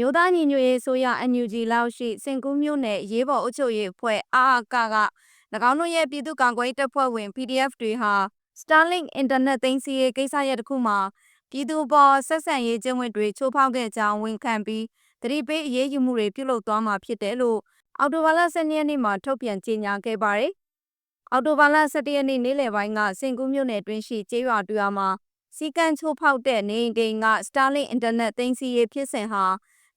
မြို့သားညီညွတ်ရေးဆိုရ NUG လောက်ရှိစင်ကူးမြို့နယ်ရေးပေါ်အုပ်ချုပ်ရေးအဖွဲ့အာအကက၎င်းတို့ရဲ့ပြည်သူ့ကာကွယ်ရေးတပ်ဖွဲ့ဝင် PDF တွေဟာ Starlink အင်တာနက်သိမ်းစီရေးကိစ္စရပ်တစ်ခုမှာပြည်သူပေါ်ဆက်ဆံရေးကျင့်ဝတ်တွေချိုးဖောက်ခဲ့ကြောင်းဝန်ခံပြီးတတိပေးအရေးယူမှုတွေပြုလုပ်သွားမှာဖြစ်တယ်လို့အော်တိုဘာလ12ရက်နေ့မှာထုတ်ပြန်ကြေညာခဲ့ပါတယ်။အော်တိုဘာလ17ရက်နေ့နေ့လယ်ပိုင်းကစင်ကူးမြို့နယ်တွင်းရှိကျေးရွာတူရွာမှာစီကံချိုးဖောက်တဲ့နေအိမ်တိန်က Starlink အင်တာနက်သိမ်းစီရေးဖြစ်စဉ်ဟာ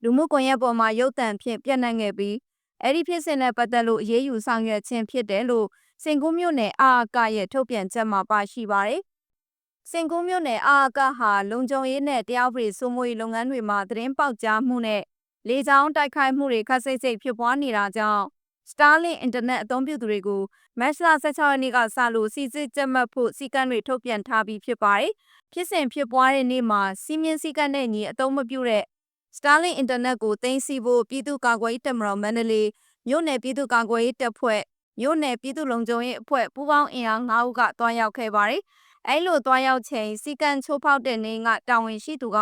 လူမှုကွန်ရက်ပေါ်မှာရုပ်သံဖြင့်ပြန့်နှံ့ခဲ့ပြီးအဲ့ဒီဖြစ်စဉ်နဲ့ပတ်သက်လို့အရေးယူဆောင်ရွက်ခြင်းဖြစ်တယ်လို့စင်ကူးမြို့နယ်အာအကရဲ့ထုတ်ပြန်ချက်မှာပါရှိပါတယ်။စင်ကူးမြို့နယ်အာအကဟာလုံခြုံရေးနဲ့တရားဥပဒေစိုးမိုးရေးလုပ်ငန်းတွေမှာသတင်းပေါက်ကြားမှုနဲ့လေကြောင်းတိုက်ခိုက်မှုတွေခက်စိတ်စိတ်ဖြစ်ပွားနေတာကြောင့် Starlink အင်တာနက်အသုံးပြုသူတွေကိုမတ်လ16ရက်နေ့ကစလို့စီစစ်ကြက်မှတ်ဖို့စီကံတွေထုတ်ပြန်ထားပြီးဖြစ်ပါတယ်။ဖြစ်စဉ်ဖြစ်ပွားတဲ့နေ့မှာစီမင်းစီကံနဲ့ညီအသုံးမပြုတဲ့ Starlink အင်တာနက်ကိုသိမ်းဆည်းဖို့ပြည်သူ့ကာကွယ်ရေးတပ်မတော်မန္တလေးမြို့နယ်ပြည်သူ့ကာကွယ်ရေးတပ်ဖွဲ့မြို့နယ်ပြည်သူ့လုံခြုံရေးအဖွဲ့ပူးပေါင်းအင်အား9ဦးကတွားရောက်ခဲ့ပါတယ်။အဲလိုတွားရောက်ချိန်စီကံချိုးဖောက်တဲ့နေကတာဝန်ရှိသူက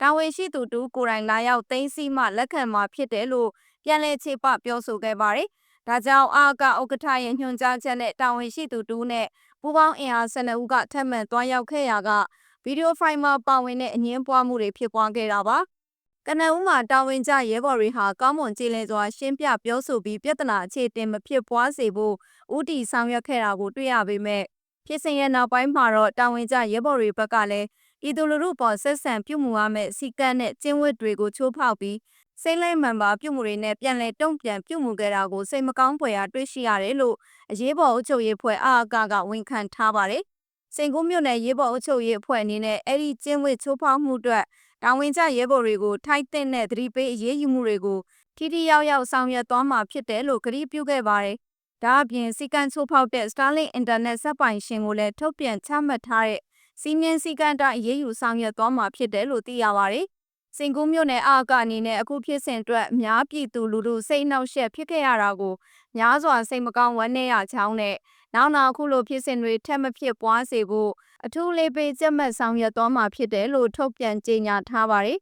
တာဝန်ရှိသူတူကိုယ်တိုင်လာရောက်သိမ်းဆည်းမှလက်ခံမှာဖြစ်တယ်လို့ပြန်လည်ခြေပပြောဆိုခဲ့ပါတယ်။ဒါကြောင့်အာကဥက္ကဋ္ဌရဲ့ညွှန်ကြားချက်နဲ့တာဝန်ရှိသူတူနဲ့ပူးပေါင်းအင်အား12ဦးကထပ်မံတွားရောက်ခဲ့ရာကဗီဒီယိုဖိုင်မှာပါဝင်တဲ့အငင်းပွားမှုတွေဖြစ်ပွားခဲ့တာပါ။ ကနအူးမှာတာဝန်ကျရဲဘော်တွေဟာကောင်းမွန်ကြည်လင်စွာရှင်းပြပြောဆိုပြီးပြဿနာအခြေတင်မဖြစ်ပွားစေဖို့ဥတီဆောင်ရွက်ခဲ့တာကိုတွေ့ရပေမဲ့ဖြစ်စဉ်ရဲ့နောက်ပိုင်းမှာတော့တာဝန်ကျရဲဘော်တွေဘက်ကလည်းပြည်သူလူထုပေါ်ဆက်ဆံပြုမှုရမယ့်စီကံနဲ့ကျင့်ဝတ်တွေကိုချိုးဖောက်ပြီးစိမ့်လိုက်မှန်ပါပြုမှုတွေနဲ့ပြန်လည်တုံ့ပြန်ပြုမှုခဲ့တာကိုစိတ်မကောင်းဖွယ်ရာတွေ့ရှိရတယ်လို့အရေးပေါ်အုပ်ချုပ်ရေးဖွဲ့အာအကကဝန်ခံထားပါတယ်။ စင်ကူးမြို့နယ်ရေးပေါ်အုပ်ချုပ်ရေးအဖွဲ့အနေနဲ့အဲ့ဒီကျင်းဝတ်ချိုးဖောက်မှုအတွက်တာဝန်ကျရဲဘော်တွေကိုထိုက်တဲ့တဲ့သတိပေးအရေးယူမှုတွေကိုထိထိရောက်ရောက်ဆောင်ရွက်သွားမှာဖြစ်တယ်လို့ကတိပြုခဲ့ပါတယ်။ဒါအပြင်စီကံချိုးဖောက်တဲ့ Starlink Internet စက်ပိုင်ရှင်ကိုလည်းထုတ်ပြန်ချမှတ်ထားတဲ့စီမင်းစည်းကမ်းတိုင်းအရေးယူဆောင်ရွက်သွားမှာဖြစ်တယ်လို့သိရပါတယ်။ စင်ကူးမြို့နယ်အာကအနေနဲ့အခုဖြစ်စဉ်အတွက်အများပြည်သူလူထုစိတ်နှောက်ယှက်ဖြစ်ခဲ့ရတာကိုများစွာစိတ်မကောင်းဝမ်းနည်းရချောင်းနဲ့နောက်နောက်အခုလိုဖြစ်စဉ်တွေထပ်မဖြစ်ပွားစေဖို့အထူးလေးပေးကြက်မှတ်ဆောင်ရွက်သွားမှာဖြစ်တယ်လို့ထုတ်ပြန်ကြေညာထားပါတယ်